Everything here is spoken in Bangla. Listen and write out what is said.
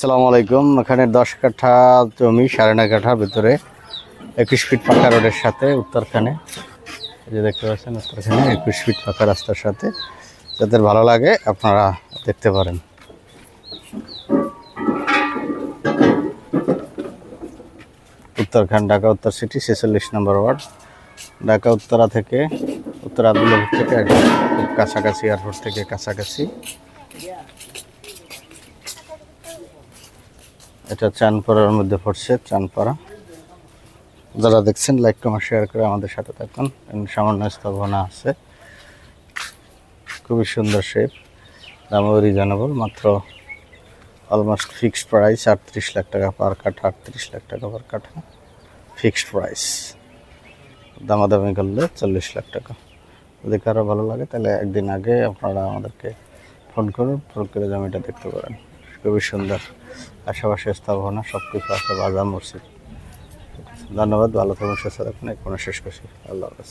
আসসালামু আলাইকুম। এখানে দশ কাঠা জমি, সাড়ে নয় কাঠার ভিতরে একুশ ফিট পাকা রোডের সাথে উত্তরখানে। যে দেখতে পাচ্ছেন, উত্তরখানে একুশ ফিট পাকা রাস্তার সাথে। যাদের ভালো লাগে, আপনারা দেখতে পারেন। উত্তরখান, ঢাকা, উত্তর সিটি, ছেচল্লিশ নম্বর ওয়ার্ড। ঢাকা, উত্তরা থেকে, উত্তর থেকে কাছাকাছি, এয়ারপোর্ট থেকে কাছাকাছি। এটা চানপাড়ার মধ্যে পড়ছে, চানপাড়া। যারা দেখছেন লাইক কমেন্ট শেয়ার করে আমাদের সাথে থাকুন। সামান্য স্থাপনা আছে। খুবই সুন্দর শেপ দামও রিজনেবল মাত্র অলমোস্ট ফিক্সড প্রাইস আটত্রিশ লাখ টাকা পার কাঠা আটত্রিশ লাখ টাকা পার কাঠা ফিক্সড প্রাইস দামাদামি করলে চল্লিশ লাখ টাকা। যদি কারও ভালো লাগে, তাহলে একদিন আগে আপনারা আমাদেরকে ফোন করুন ফোন করে জমিটা দেখতে পারেন। খুবই সুন্দর আশেপাশে স্থাপনা সব কিছু আছে, বাজার, মসজিদ। ধন্যবাদ, ভালো থাকুন, সুস্থ থাকুন এখনও শেষ করছি। আল্লাহ হাফেজ।